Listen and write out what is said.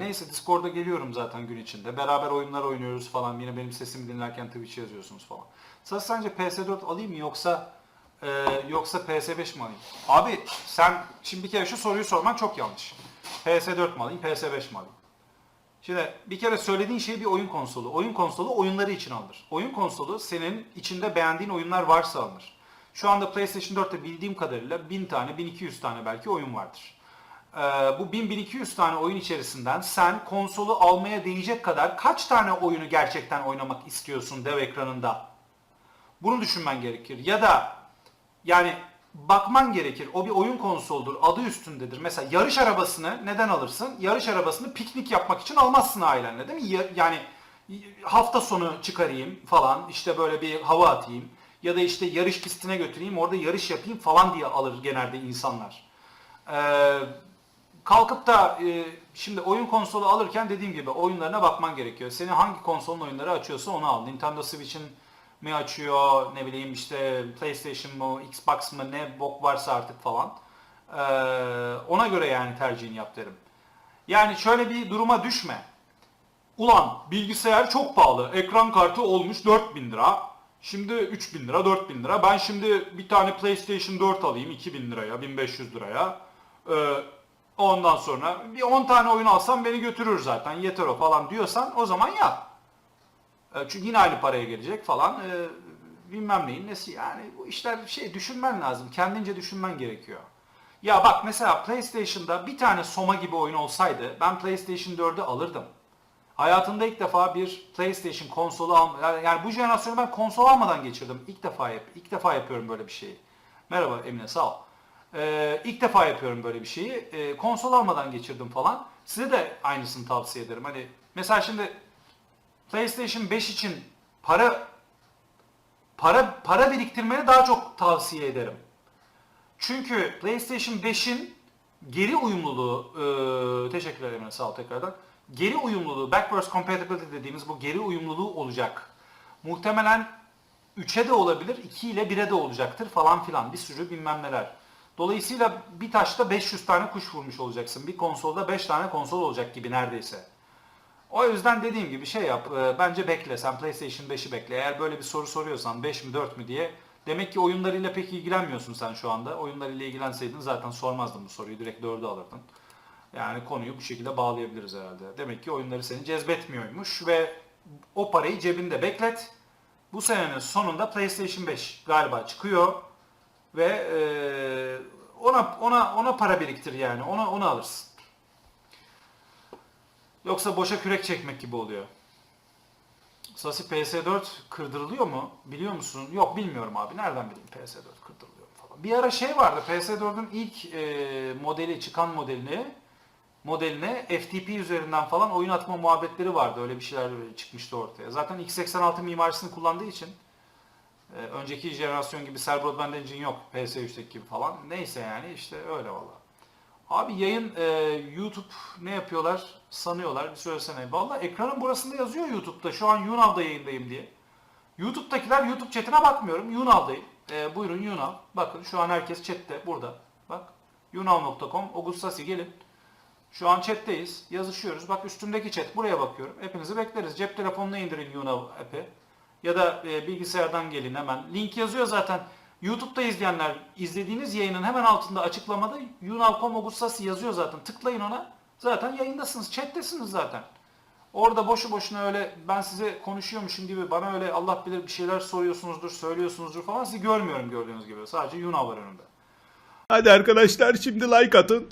neyse Discord'a geliyorum zaten gün içinde. Beraber oyunlar oynuyoruz falan. Yine benim sesimi dinlerken Twitch yazıyorsunuz falan. Sası sence PS4 alayım mı yoksa e, yoksa PS5 mi alayım? Abi sen şimdi bir kere şu soruyu sorman çok yanlış. PS4 mi alayım, PS5 mi alayım? Şimdi bir kere söylediğin şey bir oyun konsolu. Oyun konsolu oyunları için alınır. Oyun konsolu senin içinde beğendiğin oyunlar varsa alınır. Şu anda PlayStation 4'te bildiğim kadarıyla 1000 tane, 1200 tane belki oyun vardır. Ee, bu 1000-1200 tane oyun içerisinden sen konsolu almaya değecek kadar kaç tane oyunu gerçekten oynamak istiyorsun dev ekranında? Bunu düşünmen gerekir. Ya da yani bakman gerekir. O bir oyun konsoludur. Adı üstündedir. Mesela yarış arabasını neden alırsın? Yarış arabasını piknik yapmak için almazsın ailenle değil mi? Ya- Yani hafta sonu çıkarayım falan işte böyle bir hava atayım ya da işte yarış pistine götüreyim orada yarış yapayım falan diye alır genelde insanlar. Ee, kalkıp da e, şimdi oyun konsolu alırken dediğim gibi oyunlarına bakman gerekiyor. Senin hangi konsolun oyunları açıyorsa onu al. Nintendo Switch'in mi açıyor ne bileyim işte PlayStation mı Xbox mı ne bok varsa artık falan. Ee, ona göre yani tercihini yap derim. Yani şöyle bir duruma düşme. Ulan bilgisayar çok pahalı. Ekran kartı olmuş 4000 lira. Şimdi 3000 lira 4000 lira. Ben şimdi bir tane PlayStation 4 alayım 2000 liraya 1500 liraya. Ee, ondan sonra bir 10 tane oyun alsam beni götürür zaten yeter o falan diyorsan o zaman yap. E, Çünkü yine aynı paraya gelecek falan. E, bilmem neyin nesi yani bu işler şey düşünmen lazım. Kendince düşünmen gerekiyor. Ya bak mesela PlayStation'da bir tane Soma gibi oyun olsaydı ben PlayStation 4'ü alırdım. Hayatımda ilk defa bir PlayStation konsolu al yani bu jenerasyonu ben konsol almadan geçirdim. İlk defa yap ilk defa yapıyorum böyle bir şeyi. Merhaba Emine sağ ol. Ee, ilk defa yapıyorum böyle bir şeyi. Ee, konsol almadan geçirdim falan. Size de aynısını tavsiye ederim. Hani mesela şimdi PlayStation 5 için para para para biriktirmeni daha çok tavsiye ederim. Çünkü PlayStation 5'in geri uyumluluğu, e, teşekkür ederim sağ ol tekrardan. Geri uyumluluğu, backwards compatibility dediğimiz bu geri uyumluluğu olacak. Muhtemelen 3'e de olabilir, 2 ile 1'e de olacaktır falan filan bir sürü bilmem neler. Dolayısıyla bir taşta 500 tane kuş vurmuş olacaksın. Bir konsolda 5 tane konsol olacak gibi neredeyse. O yüzden dediğim gibi şey yap. e, Bence bekle. Sen PlayStation 5'i bekle. Eğer böyle bir soru soruyorsan 5 mi 4 mü diye. Demek ki oyunlarıyla pek ilgilenmiyorsun sen şu anda. Oyunlarıyla ilgilenseydin zaten sormazdın bu soruyu. Direkt 4'ü alırdın. Yani konuyu bu şekilde bağlayabiliriz herhalde. Demek ki oyunları seni cezbetmiyormuş ve o parayı cebinde beklet. Bu senenin sonunda PlayStation 5 galiba çıkıyor ve e, ona ona ona para biriktir yani. Ona onu alırsın. Yoksa boşa kürek çekmek gibi oluyor. Sasi PS4 kırdırılıyor mu? Biliyor musun? Yok bilmiyorum abi. Nereden bileyim PS4 kırdırılıyor mu falan. Bir ara şey vardı. PS4'ün ilk e, modeli çıkan modelini modeline FTP üzerinden falan oyun atma muhabbetleri vardı. Öyle bir şeyler çıkmıştı ortaya. Zaten x86 mimarisini kullandığı için e, önceki jenerasyon gibi Cell Broadband Engine yok. PS3'teki gibi falan. Neyse yani işte öyle valla. Abi yayın e, YouTube ne yapıyorlar sanıyorlar bir söylesene. Valla ekranın burasında yazıyor YouTube'da şu an Yunav'da yayındayım diye. YouTube'dakiler YouTube chatine bakmıyorum. Yunav'dayım. E, buyurun Yunav. Bakın şu an herkes chatte burada. Bak yunav.com Augustasi gelin. Şu an chatteyiz. Yazışıyoruz. Bak üstümdeki chat. Buraya bakıyorum. Hepinizi bekleriz. Cep telefonuna indirin Yunav app'i. Ya da e, bilgisayardan gelin hemen. Link yazıyor zaten. YouTube'da izleyenler izlediğiniz yayının hemen altında açıklamada Yunav.com Augustasi yazıyor zaten. Tıklayın ona. Zaten yayındasınız. Chat'tesiniz zaten. Orada boşu boşuna öyle ben size konuşuyormuşum gibi bana öyle Allah bilir bir şeyler soruyorsunuzdur, söylüyorsunuzdur falan sizi görmüyorum gördüğünüz gibi. Sadece Yunav var önümde. Hadi arkadaşlar şimdi like atın.